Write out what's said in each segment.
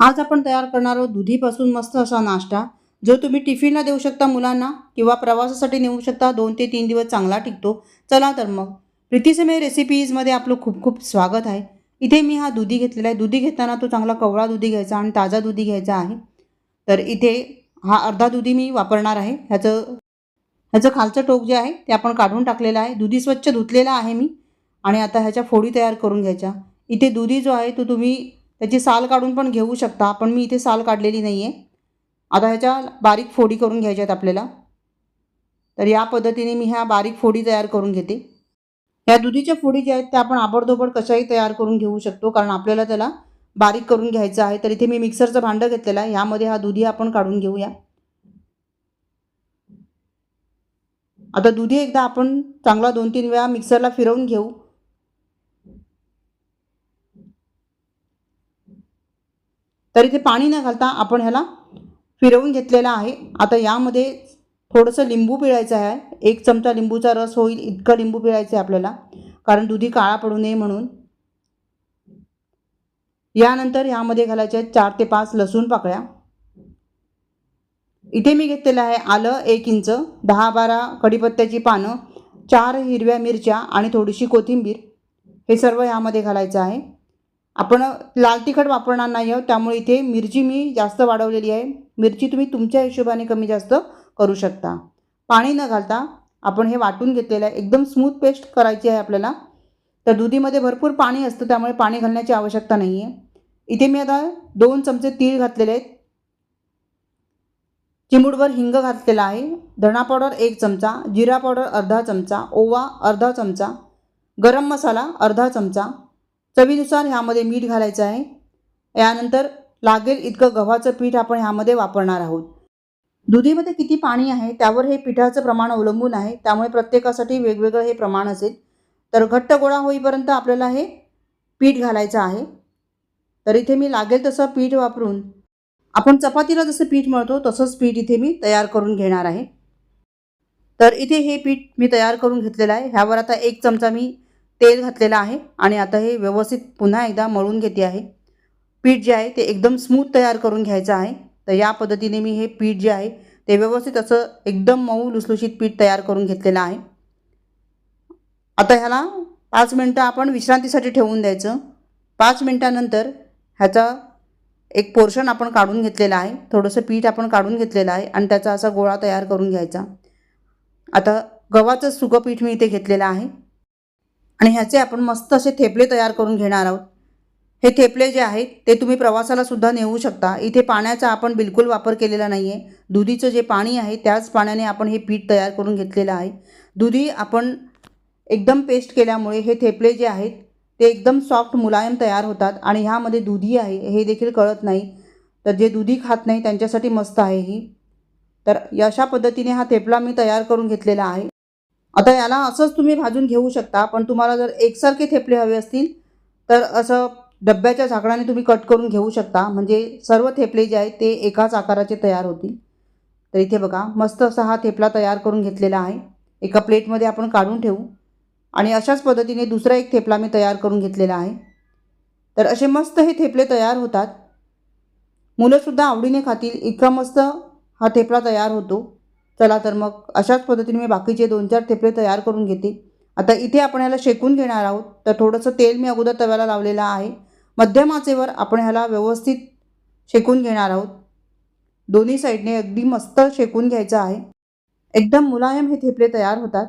आज आपण तयार करणार आहोत दुधीपासून मस्त असा नाश्ता जो तुम्ही टिफिनला देऊ शकता मुलांना किंवा प्रवासासाठी नेऊ शकता. दोन ते तीन दिवस चांगला टिकतो. चला तर मग. प्रीतीसमय रेसिपीजमध्ये आपलं खूप खूप स्वागत आहे. इथे मी हा दुधी घेतलेला आहे. दुधी घेताना तो चांगला कवळा दुधी घ्यायचा आणि ताजा दुधी घ्यायचा आहे. तर इथे हा अर्धा दुधी मी वापरणार आहे. ह्याचं ह्याचं खालचं टोक जे आहे ते आपण काढून टाकलेलं आहे. दुधी स्वच्छ धुतलेला आहे मी. आणि आता ह्याच्या फोडी तयार करून घ्यायच्या. इथे दुधी जो आहे तो तुम्ही त्याची साल काढून पण घेऊ शकता पण मी इथे साल काढलेली नाही आहे आता ह्याच्या बारीक फोडी करून घ्यायच्या आहेत आपल्याला. तर या पद्धतीने मी ह्या बारीक फोडी तयार करून घेते. ह्या दुधीच्या फोडी ज्या आहेत त्या आपण आबडधोबड कशाही तयार करून घेऊ शकतो कारण आपल्याला त्याला बारीक करून घ्यायचं आहे. तर इथे मी मिक्सरचं भांडं घेतलेलं आहे. ह्यामध्ये हा दुधी आपण काढून घेऊया. आता दुधी एकदा आपण चांगला दोन तीन वेळा मिक्सरला फिरवून घेऊ. तर इथे पाणी न घालता आपण ह्याला फिरवून घेतलेला आहे. आता यामध्ये थोडंसं लिंबू पिळायचं आहे. एक चमचा लिंबूचा रस होईल इतकं लिंबू पिळायचं आहे आपल्याला. कारण दुधी काळा पडू नये म्हणून. यानंतर ह्यामध्ये घालायचे आहेत चार ते पाच लसूण पाकळ्या. इथे मी घेतलेलं आहे आलं एक इंच दहा बारा कढीपत्त्याची पानं चार हिरव्या मिरच्या आणि थोडीशी कोथिंबीर. हे सर्व ह्यामध्ये घालायचं आहे. आपण लाल तिखट वापरणार नाही आहोत त्यामुळे इथे मिरची मी जास्त वाढवलेली आहे. मिरची तुम्ही तुमच्या हिशोबाने कमी जास्त करू शकता. पाणी न घालता आपण हे वाटून घेतलेलं आहे. एकदम स्मूथ पेस्ट करायची आहे आपल्याला. तर दुधीमध्ये भरपूर पाणी असतं त्यामुळे पाणी घालण्याची आवश्यकता नाही आहे इथे मी आता दोन चमचे तीळ घातलेले आहेत. चिमूडभर हिंग घातलेला आहे. धणा पावडर एक चमचा जिरा पावडर अर्धा चमचा ओवा अर्धा चमचा गरम मसाला अर्धा चमचा चवीनुसार ह्यामध्ये मीठ घालायचं आहे. यानंतर लागेल इतकं गव्हाचं पीठ आपण ह्यामध्ये वापरणार आहोत. दुधीमध्ये किती पाणी आहे? त्यावर हे पिठाचं प्रमाण अवलंबून आहे. त्यामुळे प्रत्येकासाठी वेगवेगळं हे प्रमाण असेल. तर घट्ट गोळा होईपर्यंत आपल्याला हे पीठ घालायचं आहे. तर इथे मी लागेल तसं पीठ वापरून. आपण चपातीला जसं पीठ मळतो तसंच पीठ इथे मी तयार करून घेणार आहे. तर इथे हे पीठ मी तयार करून घेतलेलं आहे. ह्यावर आता एक चमचा मी तेल घातलेलं आहे आणि आता हे व्यवस्थित पुन्हा एकदा मळून घेते आहे. पीठ जे आहे ते एकदम स्मूथ तयार करून घ्यायचं आहे. तर या पद्धतीने मी हे पीठ जे आहे ते व्यवस्थित असं एकदम मऊ लुसलुशीत पीठ तयार करून घेतलेलं आहे. आता ह्याला पाच मिनटं आपण विश्रांतीसाठी ठेवून द्यायचं. पाच मिनटानंतर ह्याचा एक पोर्शन आपण काढून घेतलेला आहे. थोडंसं पीठ आपण काढून घेतलेलं आहे आणि त्याचा असा गोळा तयार करून घ्यायचा. आता गव्हाचं सुकं पीठ मी इथे घेतलेलं आहे. आणि ह्याचे आपण मस्त असे थेपले तयार करून घेणार आहोत. हे थेपले जे आहेत ते तुम्ही प्रवासाला सुद्धा नेऊ शकता. इथे पाण्याचा आपण बिलकुल वापर केलेला नाही आहे दुधीचं जे पाणी आहे त्याच पाण्याने आपण हे पीठ तयार करून घेतलेलं आहे. दुधी आपण एकदम पेस्ट केल्यामुळे हे थेपले जे आहेत ते एकदम सॉफ्ट मुलायम तयार होतात आणि ह्यामध्ये दुधी आहे हे देखील कळत नाही. तर जे दुधी खात नाही त्यांच्यासाठी मस्त आहे ही. तर अशा पद्धतीने हा थेपला मी तयार करून घेतलेला आहे. आता याला असंच तुम्ही भाजून घेऊ शकता पण तुम्हाला जर एकसारखे थेपले हवे असतील तर असं डब्याच्या झाकणाने तुम्ही कट करून घेऊ शकता. म्हणजे सर्व थेपले जे आहेत ते एकाच आकाराचे तयार होतील. तर इथे बघा मस्त असा हा थेपला तयार करून घेतलेला आहे. एका प्लेटमध्ये आपण काढून ठेवू. आणि अशाच पद्धतीने दुसरा एक थेपला मी तयार करून घेतलेला आहे. तर असे मस्त हे थेपले तयार होतात. मुलंसुद्धा आवडीने खातील. इतका मस्त हा थेपला तयार होतो. चला तर मग अशाच पद्धतीने मी बाकीचे दोन चार थेपले तयार करून घेते. आता इथे आपण ह्याला शेकून घेणार आहोत. तर थोडंसं तेल मी अगोदर तव्याला लावलेलं आहे. मध्यम आचेवर आपण ह्याला व्यवस्थित शेकून घेणार आहोत. दोन्ही साईडने अगदी मस्त शेकून घ्यायचं आहे. एकदम मुलायम हे थेपले तयार होतात.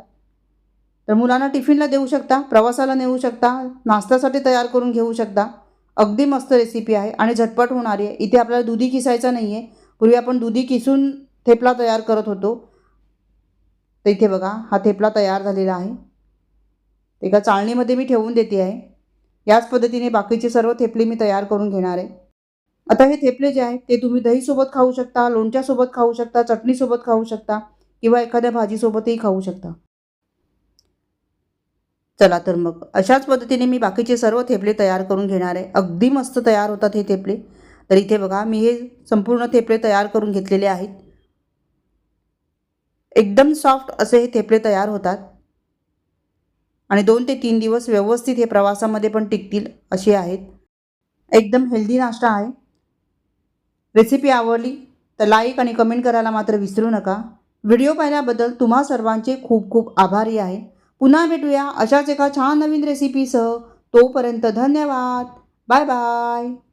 तर मुलांना टिफिनला देऊ शकता प्रवासाला नेऊ शकता नाश्त्यासाठी तयार करून घेऊ शकता. अगदी मस्त रेसिपी आहे आणि झटपट होणारी आहे. इथे आपल्याला दुधी किसायचा नाही आहे पूर्वी आपण दुधी किसून थेपला तयार करत होतो. तर इथे बघा हा थेपला तयार झालेला आहे. एका चाळणीमध्ये मी ठेवून देते आहे. याच पद्धतीने बाकीचे सर्व थेपले मी तयार करून घेणार आहे. आता हे थेपले जे आहेत ते तुम्ही दहीसोबत खाऊ शकता लोणच्यासोबत खाऊ शकता चटणीसोबत खाऊ शकता किंवा एखाद्या भाजीसोबतही खाऊ शकता. चला तर मग अशाच पद्धतीने मी बाकीचे सर्व थेपले तयार करून घेणार आहे. अगदी मस्त तयार होतात हे थेपले. तर इथे बघा मी हे संपूर्ण थेपले तयार करून घेतलेले आहेत. एकदम सॉफ्ट असे हे थेपले तयार होतात. आणि दोन ते तीन दिवस व्यवस्थित हे प्रवासामध्ये पण टिकतील असे आहेत. एकदम हेल्दी नाश्ता आहे. रेसिपी आवडली तर लाईक आणि कमेंट करायला मात्र विसरू नका. व्हिडिओ पाहिल्याबद्दल तुम्हा सर्वांचे खूप खूप आभारी आहे. पुन्हा भेटूया अशाच एका छान नवीन रेसिपीसह तोपर्यंत धन्यवाद. Bye bye